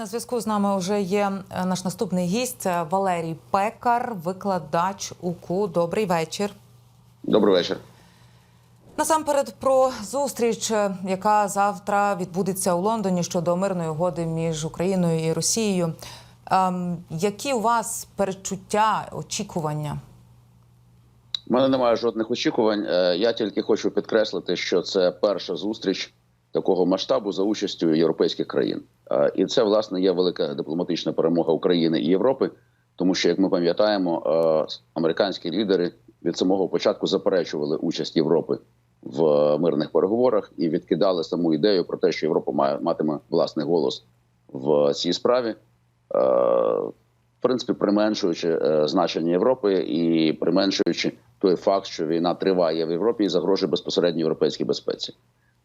На зв'язку з нами вже є е, наш наступний гість Валерій Пекар, викладач УКУ. Добрий вечір. Добрий вечір. Насамперед про зустріч, е, яка завтра відбудеться у Лондоні щодо мирної угоди між Україною і Росією. Ем, які у вас перечуття, очікування? У мене немає жодних очікувань. Е, Я тільки хочу підкреслити, що це перша зустріч такого масштабу за участю європейських країн. І це власне є велика дипломатична перемога України і Європи, тому що, як ми пам'ятаємо, американські лідери від самого початку заперечували участь Європи в мирних переговорах і відкидали саму ідею про те, що Європа має матиме власний голос в цій справі. В принципі, применшуючи е, значення Європи і применшуючи той факт, що війна триває в Європі і загрожує безпосередньо європейській безпеці.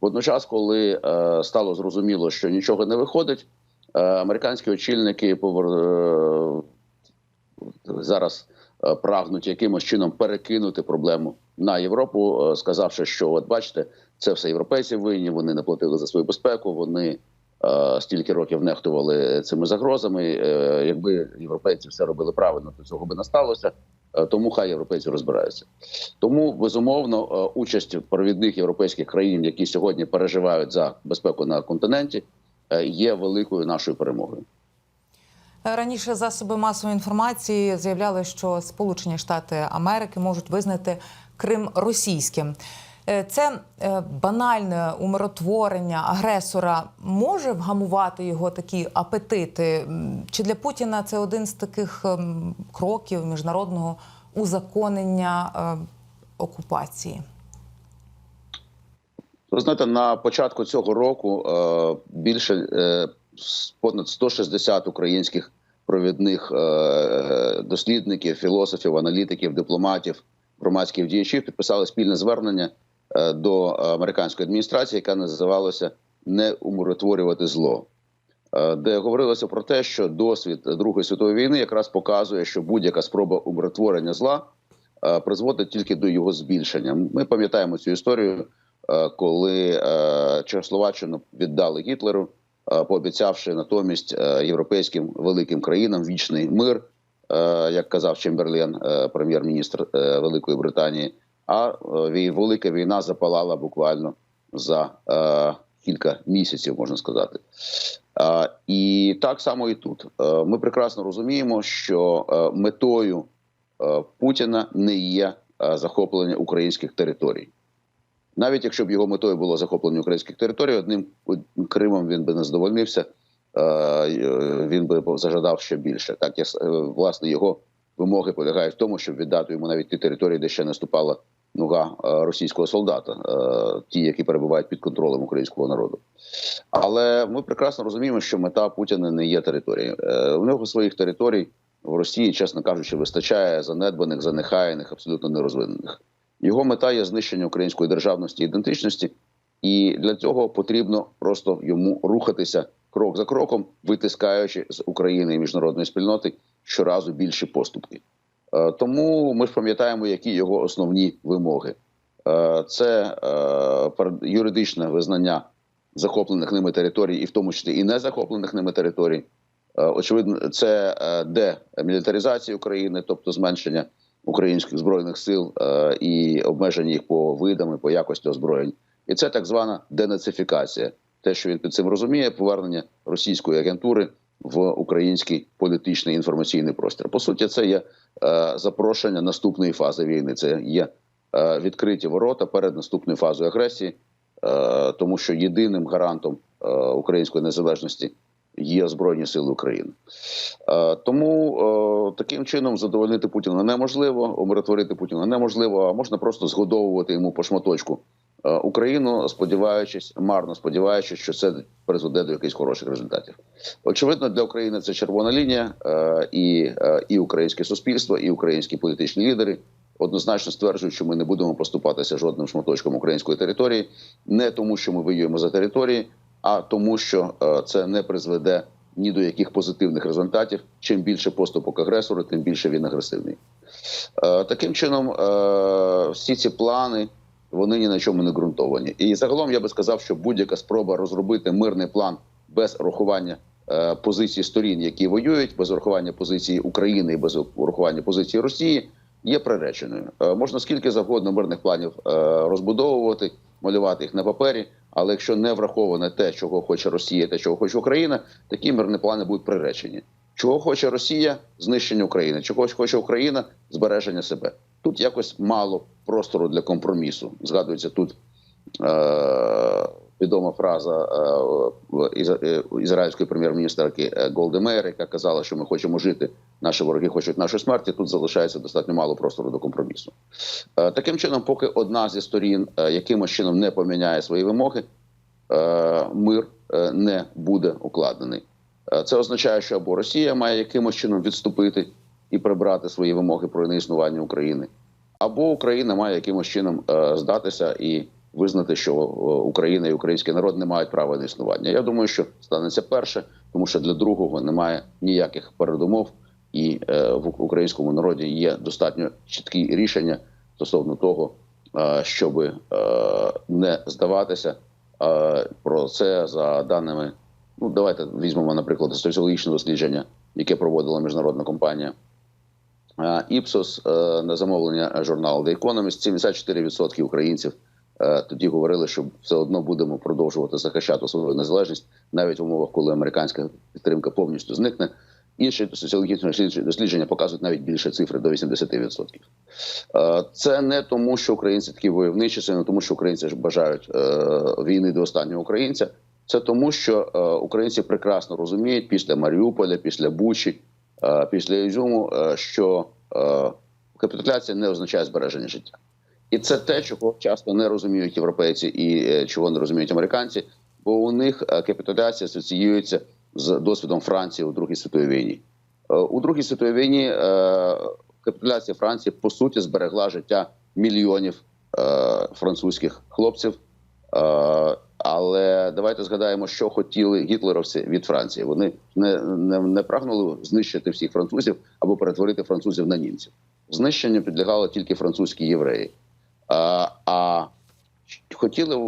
Водночас, коли е, стало зрозуміло, що нічого не виходить, е, американські очільники е, зараз прагнуть якимось чином перекинути проблему на Європу, сказавши, що от бачите, це все європейці винні, вони не платили за свою безпеку, вони стільки років нехтували цими загрозами. Якби європейці все робили правильно, то цього би не сталося. Е, Тому хай європейці розбираються. Тому безумовно е, участь провідних європейських країн, які сьогодні переживають за безпеку на континенті, е, є великою нашою перемогою. Раніше засоби масової інформації заявляли, що Сполучені Штати Америки можуть визнати Крим російським. Е, Це е, банальне умиротворення агресора може вгамувати його такі апетити? Чи для Путіна це один з таких ем, кроків міжнародного узаконення е, окупації? Ви знаєте, на початку цього року більше понад 160 українських провідних дослідників, філософів, аналітиків, дипломатів, громадських діячів підписали спільне звернення до американської адміністрації, яка називалася Не умиротворювати зло. Е, Де говорилося про те, що досвід Другої світової війни якраз показує, що будь-яка спроба умиротворення зла е, призводить тільки до його збільшення. Ми пам'ятаємо цю історію, е, коли е, Чехословаччину віддали Гітлеру, е, пообіцявши натомість е, європейським великим країнам вічний мир, е, як казав Чемберлен, е, прем'єр-міністр е, Великої Британії. А е, велика війна запалала буквально за е, кілька місяців, можна сказати. І так само і тут. Е, Ми прекрасно розуміємо, що метою Путіна не є захоплення українських територій. Навіть якщо б його метою було захоплення українських територій, одним Кримом він би не задовольнився, е, він би зажадав ще більше. Так е, власне його вимоги полягають в тому, щоб віддати йому навіть ті території, де ще не ступала нога е, російського солдата, е, ті, які перебувають під контролем українського народу. Але ми прекрасно розуміємо, що мета Путіна не є територією. Е, У нього своїх територій в Росії, чесно кажучи, вистачає занедбаних, занехаяних, абсолютно нерозвинених. Його мета є знищення української державності і ідентичності, і для цього потрібно просто йому рухатися крок за кроком, витискаючи з України і міжнародної спільноти щоразу більші поступки. Е, Тому ми ж пам'ятаємо, які його основні вимоги. Е, Це е, юридичне визнання захоплених ними територій, і в тому числі і не захоплених ними територій. Очевидно, це демілітаризація України, тобто зменшення українських збройних сил і обмеження їх по видам і по якості озброєнь. І це так звана денацифікація. Те, що він під цим розуміє, повернення російської агентури в український політичний інформаційний простір. По суті, це є запрошення наступної фази війни. Це є е, відкриті ворота перед наступною фазою агресії, е, тому що єдиним гарантом е, української незалежності є збройні сили України. Е, Тому е, таким чином задовольнити Путіна неможливо, умиротворити Путіна неможливо, а можна просто згодовувати йому по шматочку е, Україну, сподіваючись, марно сподіваючись, що це призведе до якихось хороших результатів. Очевидно, для України це червона лінія, е, і, е, і українське суспільство, і українські політичні лідери однозначно стверджують, що ми не будемо поступатися жодним шматочком української території, не тому, що ми воюємо за території, а тому, що е, це не призведе ні до яких позитивних результатів. Чим більше поступок агресору, тим більше він агресивний. Е, Таким чином, е, всі ці плани вони ні на чому не ґрунтовані. І загалом я би сказав, що будь-яка спроба розробити мирний план без рахування е, позиції сторін, які воюють, без урахування позиції України і без урахування позиції Росії, є приреченою. Е, можна скільки завгодно мирних планів е, розбудовувати, малювати їх на папері. Але якщо не враховане те, чого хоче Росія, те, чого хоче Україна, такі мирні плани будуть приречені. Чого хоче Росія знищення України, чого хоче Україна збереження себе. Тут якось мало простору для компромісу. Згадується тут е- відома фраза е- е, ізраїльської прем'єр-міністерки е, Голди Меєр, яка казала, що ми хочемо жити, наші вороги хочуть нашої смерті. Тут залишається достатньо мало простору до компромісу. Е, Таким чином, поки одна зі сторін е, якимось чином не поміняє свої вимоги, е, мир е, не буде укладений. Е, Це означає, що або Росія має якимось чином відступити і прибрати свої вимоги про неіснування України, або Україна має якимось чином е, здатися і визнати, що е, Україна і український народ не мають права на існування. Я думаю, що станеться перше, тому що для другого немає ніяких передумов, і е, в українському народі є достатньо чіткі рішення стосовно того, щоб не здаватися. Про це за даними. Ну, давайте візьмемо, наприклад, соціологічне дослідження, яке проводила міжнародна компанія Іпсос е, на замовлення журналу The Economist. 74% українців е, тоді говорили, що все одно будемо продовжувати захищати свою незалежність навіть в умовах, коли американська підтримка повністю зникне. Інші соціологічні дослідження показують навіть більше цифри до 80%. Е, Це не тому, що українці такі войовничі, це не тому, що українці ж бажають війни до останнього українця. Це тому, що українці прекрасно розуміють після Маріуполя, після Бучі, після Ізюму, е, що е, капітуляція не означає збереження життя. І це те, чого часто не розуміють європейці і е, чого не розуміють американці, бо у них е, капітуляція асоціюється з досвідом Франції у Другій світовій війні. Е, У Другій світовій війні е, капітуляція Франції по суті зберегла життя мільйонів е, французьких хлопців. Але давайте згадаємо, що хотіли гітлеровці від Франції. Вони не, не, не прагнули знищити всіх французів або перетворити французів на німців. Знищенню підлягали тільки французькі євреї. А, а хотіли е,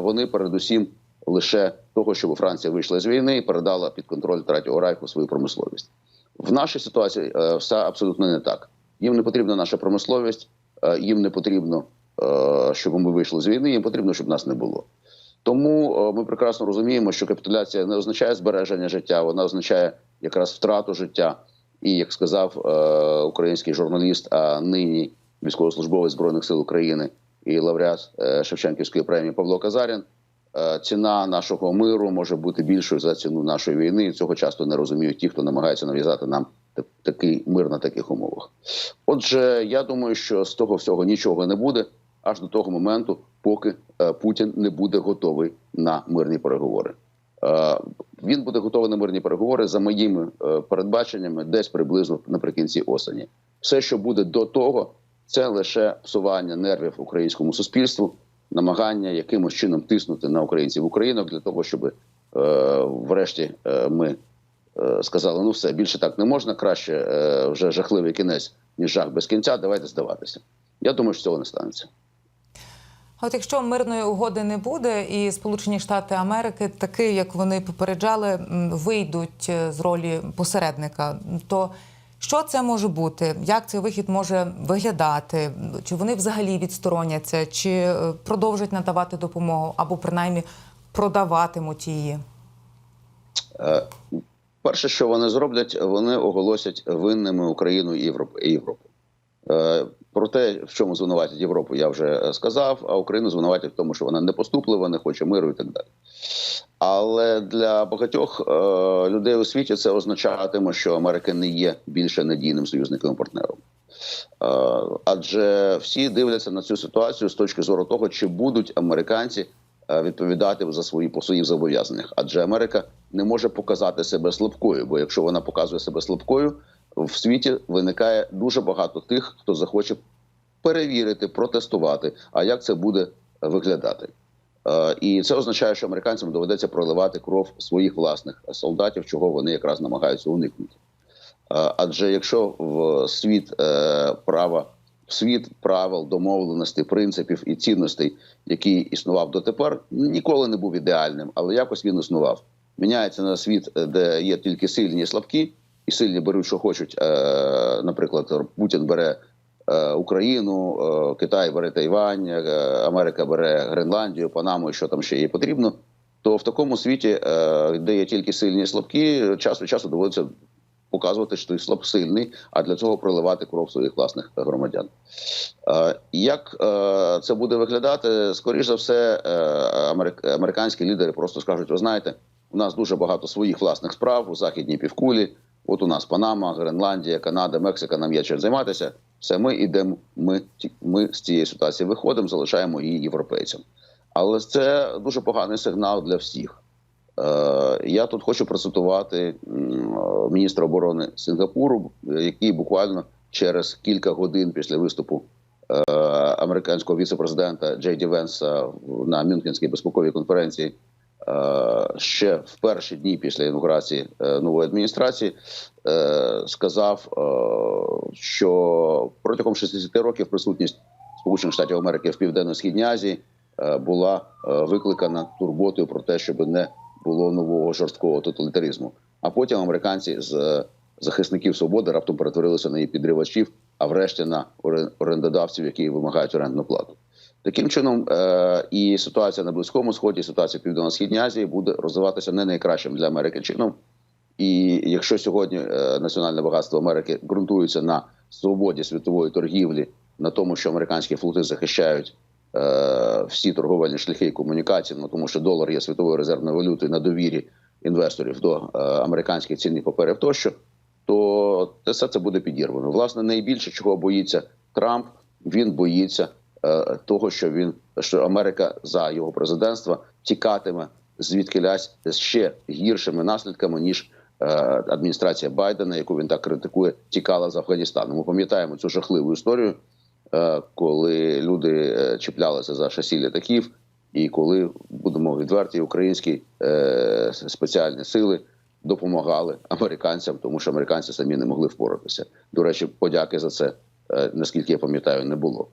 вони передусім лише того, щоб Франція вийшла з війни і передала під контроль третього райху свою промисловість. В нашій ситуації е, все абсолютно не так. Їм не потрібна наша промисловість, е, їм не потрібно, щоб ми вийшли з війни. Їм потрібно, щоб нас не було. Тому е, ми прекрасно розуміємо, що капітуляція не означає збереження життя, вона означає якраз втрату життя. І як сказав е, український журналіст, а нині військовослужбовець збройних сил України і лауреат е, Шевченківської премії Павло Казарін, е, ціна нашого миру може бути більшою за ціну нашої війни. І цього часто не розуміють ті, хто намагається нав'язати нам такий мир на таких умовах. Отже, я думаю, що з того всього нічого не буде аж до того моменту, поки е, Путін не буде готовий на мирні переговори. Е, Він буде готовий на мирні переговори за моїми е, передбаченнями, десь приблизно наприкінці осені. Все, що буде до того, це лише псування нервів українському суспільству, намагання якимось чином тиснути на українців українок для того, щоб е, врешті е, ми е, сказали: ну все більше так не можна, краще е, вже жахливий кінець, ніж жах без кінця. Давайте здаватися. Я думаю, що цього не станеться. От якщо мирної угоди не буде, і Сполучені Штати Америки, таки як вони попереджали, вийдуть е, з ролі посередника, то що це може бути? Як цей вихід може виглядати? Чи вони взагалі відстороняться, чи е, продовжать надавати допомогу, або принаймні продаватимуть її? Е, Перше, що вони зроблять, вони оголосять винними Україну і Європу. Про те, в чому звинуватять Європу, я вже е, сказав. А Україну звинуватять в тому, що вона не поступлива, не хоче миру і так далі. Але для багатьох е, людей у світі це означатиме, що Америка не є більше надійним союзником і партнером. Е, Адже всі дивляться на цю ситуацію з точки зору того, чи будуть американці е, відповідати за свої по своїх зобов'язаннях. Адже Америка не може показати себе слабкою, бо якщо вона показує себе слабкою, в світі виникає дуже багато тих, хто захоче перевірити, протестувати. А як це буде виглядати? Е, І це означає, що американцям доведеться проливати кров своїх власних солдатів, чого вони якраз намагаються уникнути. Е, Адже якщо в світ е, права, в світ правил, домовленостей, принципів і цінностей, який існував дотепер, ніколи не був ідеальним, але якось він існував. міняється на світ, де є тільки сильні і слабкі, і сильні беруть, що хочуть. Е, Наприклад, Путін бере е, Україну, е, Китай бере Тайвань, Америка бере Гренландію, Панаму і що там ще їй потрібно. То в такому світі, де є тільки сильні і слабкі, час від часу доводиться показувати, що ти слаб сильний, а для цього проливати кров своїх власних громадян. Як це буде виглядати? Скоріш за все, американські лідери просто скажуть: ви знаєте, у нас дуже багато своїх власних справ у західній півкулі. От у нас Панама, Гренландія, Канада, Мексика. Нам є чим займатися. Все, ми йдемо. Ми, ми з цієї ситуації виходимо, залишаємо її європейцям. Але це дуже поганий сигнал для всіх. Е, Я тут хочу процитувати міністра оборони Сингапуру, е, який буквально через кілька годин після виступу е, американського віцепрезидента Джей Ді Венса на Мюнхенській безпековій конференції ще в перші дні після інаугурації е, нової адміністрації е, сказав, е, що протягом 60 років присутність Сполучених Штатів Америки в Південно-Східній Азії е, була е, викликана турботою про те, щоб не було нового жорсткого тоталітаризму. А потім американці з е, захисників свободи раптом перетворилися на її підривачів, а врешті на оре- орендодавців, які вимагають орендну плату. Таким чином, е, і ситуація на близькому сході, і ситуація в південно-східній Азії буде розвиватися не найкращим для Америки чином. І якщо сьогодні е, національне багатство Америки ґрунтується на свободі світової торгівлі, на тому, що американські флоти захищають е, всі торговельні шляхи і комунікації, ну тому що долар є світовою резервною валютою на довірі інвесторів до американських цінних паперів, тощо, то все це буде підірвано. Власне, найбільше чого боїться Трамп, він боїться того, що він що Америка за його президентства тікатиме звідки лясь з ще гіршими наслідками ніж е, адміністрація Байдена, яку він так критикує, тікала з Афганістану. Ми пам'ятаємо цю жахливу історію, е, коли люди е, чіплялися за шасі літаків, і коли будемо відверті, українські е, спеціальні сили допомагали американцям, тому що американці самі не могли впоратися. До речі, подяки за це, е, наскільки я пам'ятаю, не було.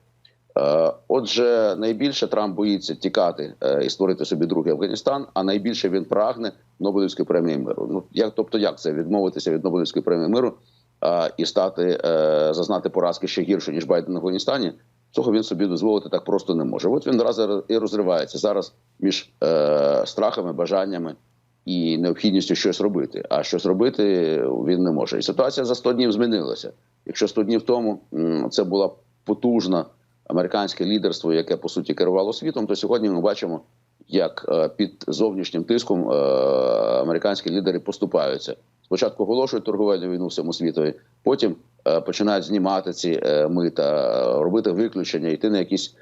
Е, Отже, найбільше Трамп боїться тікати е, і створити собі другий Афганістан, а найбільше він прагне Нобелівської премії миру. Ну як тобто, як це відмовитися від Нобелівської премії миру е, і стати зазнати поразки ще гірше ніж Байден в Афганістані? Цього він собі дозволити так просто не може. От він раз і розривається зараз між страхами, бажаннями і необхідністю щось робити. А щось робити він не може. І ситуація за 100 днів змінилася. Якщо 100 днів тому це була потужна американське лідерство, яке по суті керувало світом, то сьогодні ми бачимо, як е, під зовнішнім тиском е, американські лідери поступаються. Спочатку оголошують торговельну війну всьому світові, потім е, починають знімати ці мита, робити виключення, йти на якісь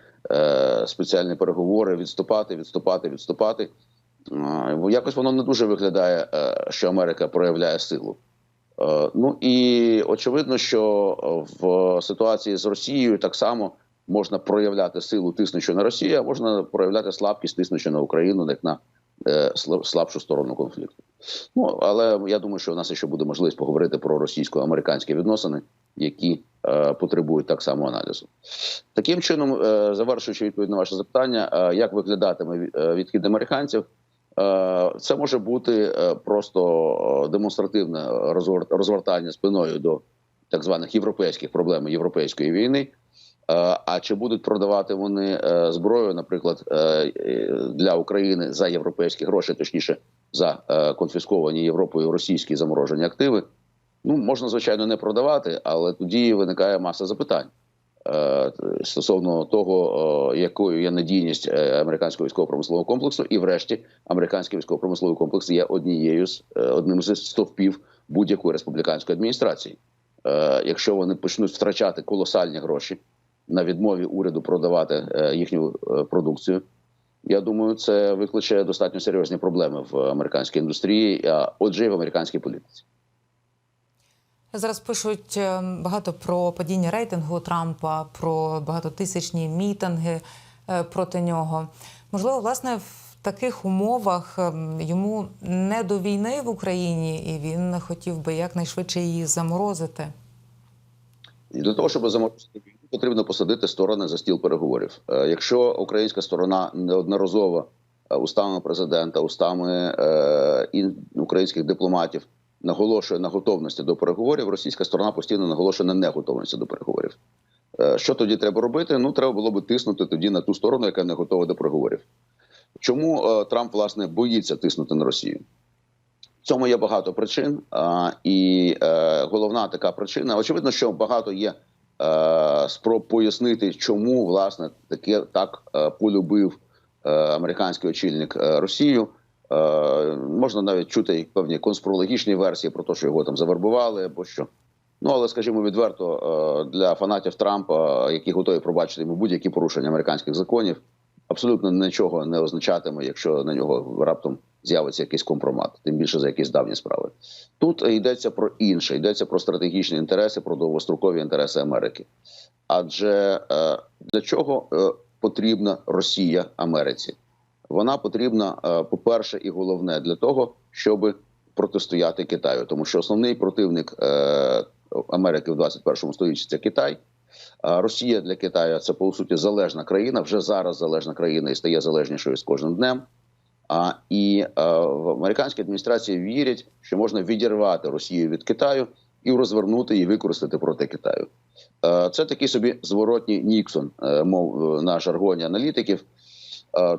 спеціальні переговори, відступати, відступати, відступати. Якось воно не дуже виглядає, що Америка проявляє силу. Ну і очевидно, що в ситуації з Росією так само можна проявляти силу, тиснучи на Росію, а можна проявляти слабкість, тиснучи на Україну, як на е, слабшу сторону конфлікту. Ну але я думаю, що в нас ще буде можливість поговорити про російсько-американські відносини, які е, потребують так само аналізу. Таким чином, е, завершуючи відповідь на ваше запитання, е, як виглядатиме е, відхід американців. Е, Це може бути просто демонстративне розвертання спиною до так званих європейських проблем європейської війни. Е, А чи будуть продавати вони е, зброю, наприклад, е, для України за європейські гроші, точніше за конфісковані Європою російські заморожені активи? Ну можна звичайно не продавати, але тоді виникає маса запитань стосовно того, якою є надійність американського військово-промислового комплексу, і, врешті, американський військово-промисловий комплекс є однією з одним з стовпів будь-якої республіканської адміністрації. Якщо вони почнуть втрачати колосальні гроші на відмові уряду продавати е, їхню е, продукцію. Я думаю, це викличе достатньо серйозні проблеми в американській індустрії, а отже, і в американській політиці. Зараз пишуть е, багато про падіння рейтингу Трампа, про багатотисячні мітинги проти нього. Можливо, власне, в таких умовах ем, йому не до війни в Україні, і він хотів би якнайшвидше її заморозити. І для того, щоб заморозити війну, потрібно посадити сторони за стіл переговорів. Е, Якщо українська сторона неодноразово е, устами президента, устами е, українських дипломатів наголошує на готовності до переговорів. Російська сторона постійно наголошує на неготовності до переговорів. Що тоді треба робити? Ну треба було би тиснути тоді на ту сторону, яка не готова до переговорів. Чому Трамп власне боїться тиснути на Росію? В цьому є багато причин, і головна така причина. Очевидно, що багато є спроб пояснити, чому власне таке так е, полюбив е, американський очільник е, Росію. Е, можна навіть чути певні конспірологічні версії про те, що його там завербували або що. Ну але скажімо відверто, е, для фанатів Трампа, які готові пробачити йому будь-які порушення американських законів, абсолютно нічого не означатиме, якщо на нього раптом з'явиться якийсь компромат, тим більше за якісь давні справи. Тут йдеться про інше, йдеться про стратегічні інтереси, про довгострокові інтереси Америки. Адже е, для чого е, потрібна Росія Америці? Вона потрібна, е, по-перше, і головне для того, щоб протистояти Китаю, тому що основний противник Америки в 21 столітті це Китай. Росія для Китаю це по суті залежна країна, вже зараз залежна країна і стає залежнішою з кожним днем. А і е, в американській адміністрації вірять, що можна відірвати Росію від Китаю і розвернути і використати проти Китаю. Е, це такий собі зворотній Ніксон, е, мов на жаргоні аналітиків.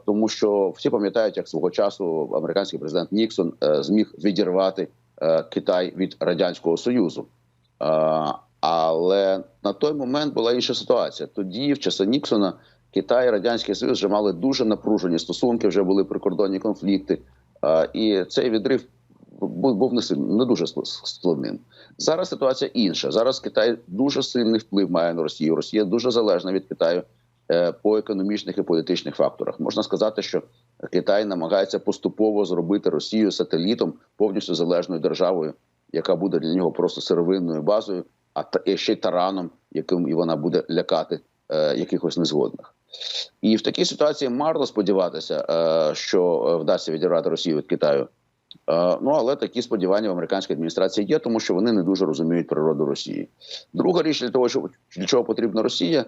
Тому що всі пам'ятають, як свого часу американський президент Ніксон зміг відірвати Китай від радянського союзу. Але на той момент була інша ситуація. Тоді, в часи Ніксона, Китай і радянський союз вже мали дуже напружені стосунки, вже були прикордонні конфлікти, і цей відрив був не сильно не дуже складним. Зараз ситуація інша. Зараз Китай дуже сильний вплив має на Росію. Росія дуже залежна від Китаю е, по економічних і політичних факторах. Можна сказати, що Китай намагається поступово зробити Росію сателітом повністю залежною державою, яка буде для нього просто сировинною базою, а ще тараном, яким вона буде лякати е, якихось незгодних. І в такій ситуації марно сподіватися, е, що е, вдасться відірвати Росію від Китаю. Е, Ну але такі сподівання в американській адміністрації є, тому що вони не дуже розуміють природу Росії. Друга річ для того, що для чого потрібна Росія, е,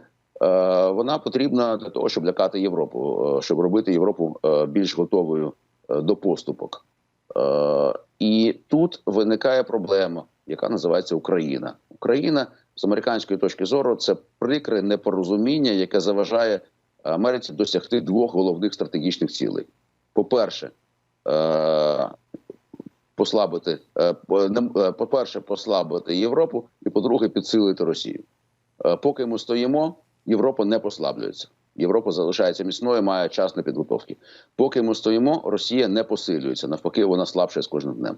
вона потрібна для того, щоб лякати Європу, щоб робити Європу більш готовою до поступок. І тут виникає проблема, яка називається Україна. Україна з американської точки зору це прикре непорозуміння, яке заважає Америці досягти двох головних стратегічних цілей. По-перше, е, послабити е, по- е, по-перше, послабити Європу, і по-друге, підсилити Росію. Поки ми стоїмо, Європа не послаблюється. Європа залишається міцною, має час на підготовки. Поки ми стоїмо, Росія не посилюється. Навпаки, вона слабше з кожним днем.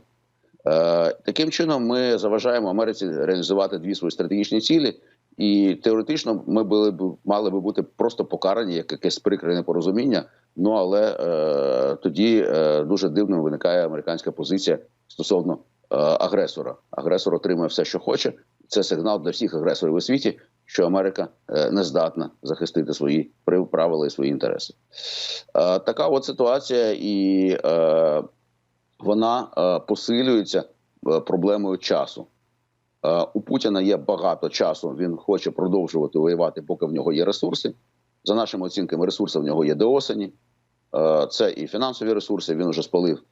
Е, таким чином, ми заважаємо Америці реалізувати дві свої стратегічні цілі, і теоретично ми були б мали би бути просто покарані як якесь прикре непорозуміння. Ну але е, тоді е, дуже дивно виникає американська позиція стосовно е, агресора. Агресор отримує все, що хоче. Це сигнал для всіх агресорів у світі, що Америка е, не здатна захистити свої правила і свої інтереси. Е, така от ситуація, і вона е, посилюється е, проблемою часу. Е, у Путіна є багато часу. Він хоче продовжувати воювати, поки в нього є ресурси. За нашими оцінками, ресурси в нього є до осені. Це і фінансові ресурси. Він вже спалив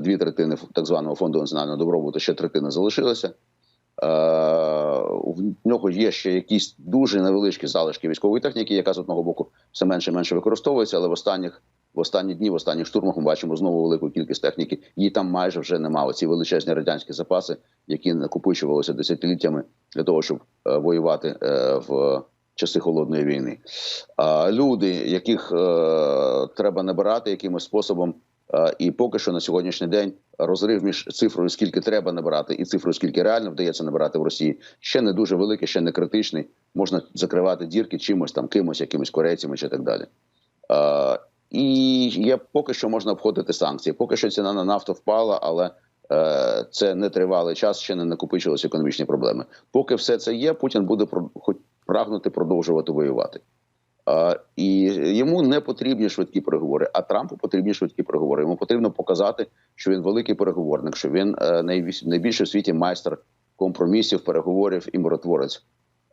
дві третини так званого фонду національного добробуту, ще третина залишилася. В нього є ще якісь дуже невеличкі залишки військової техніки, яка з одного боку все менше і менше використовується, але в останніх в останні дні, в останніх штурмах ми бачимо знову велику кількість техніки. Її там майже вже немає. Ці величезні радянські запаси, які накопичувалися десятиліттями для того, щоб е, воювати е, в часи холодної війни. Люди, яких е, треба набирати якимось способом. І поки що на сьогоднішній день розрив між цифрою, скільки треба набирати, і цифрою, скільки реально вдається набирати в Росії, ще не дуже великий, ще не критичний. Можна закривати дірки чимось там, кимось, якимось корейцями чи так далі. І є поки що можна обходити санкції. Поки що ціна на нафту впала, але е, це не тривалий час, ще не накопичилися економічні проблеми. Поки все це є, Путін буде прагнути продовжувати воювати. Е, І йому не потрібні швидкі переговори, а Трампу потрібні швидкі переговори. Йому потрібно показати, що він великий переговорник, що він найбільш- найбільший в світі майстер компромісів, переговорів і миротворець.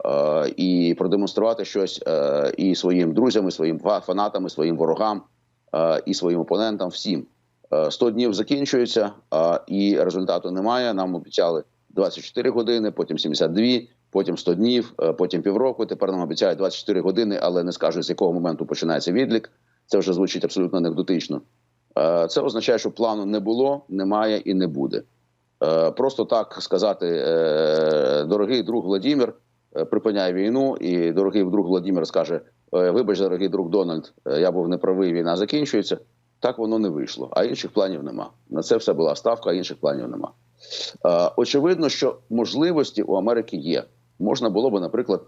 Е, І продемонструвати щось е, і своїм друзям, і своїм фа- фанатам, і своїм ворогам, е, і своїм опонентам. Всім Е, 100 днів закінчується, е, і результату немає. Нам обіцяли 24 години, потім 72, потім 100 днів, е, потім півроку. Тепер нам обіцяють 24 години, але не скажуть, з якого моменту починається відлік. Це вже звучить абсолютно анекдотично. Е, Це означає, що плану не було, немає і не буде. Е, Просто так сказати, е, дорогий друг Владимир е, припиняє війну, і дорогий друг Владимир скаже: «Е, Вибач, дорогий друг Дональд, е, я був неправий, війна закінчується. Так воно не вийшло. А інших планів нема. На це все була ставка, а інших планів нема. Очевидно, що можливості у Америки є. Можна було би, наприклад,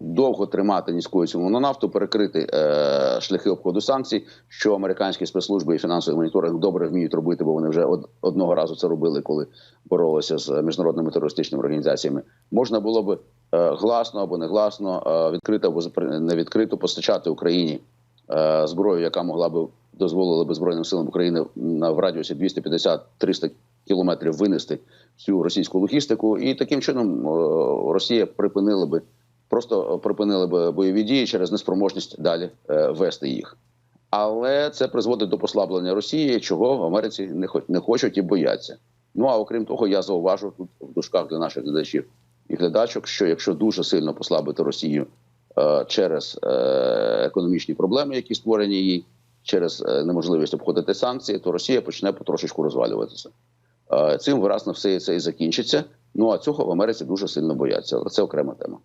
довго тримати низькою ціну на нафту, перекрити е, шляхи обходу санкцій, що американські спецслужби і фінансовий моніторинг добре вміють робити, бо вони вже од- одного разу це робили, коли боролися з міжнародними терористичними організаціями. Можна було би е, гласно або негласно, е, відкрито або запри- не відкрито постачати Україні е, зброю, яка могла би дозволила би збройним силам України в радіусі 250-300 кілометрів винести всю російську логістику, і таким чином е, Росія припинила би просто припинила би бойові дії через неспроможність далі е, вести їх. Але це призводить до послаблення Росії, чого в Америці не хоч не хочуть і бояться. Ну а окрім того, я зауважу тут в дужках для наших глядачів і глядачок, що якщо дуже сильно послабити Росію е, через е, економічні проблеми, які створені їй, через е, неможливість обходити санкції, то Росія почне потрошечку розвалюватися. Е, цим виразно все це і закінчиться. Ну а цього в Америці дуже сильно бояться. Але це окрема тема.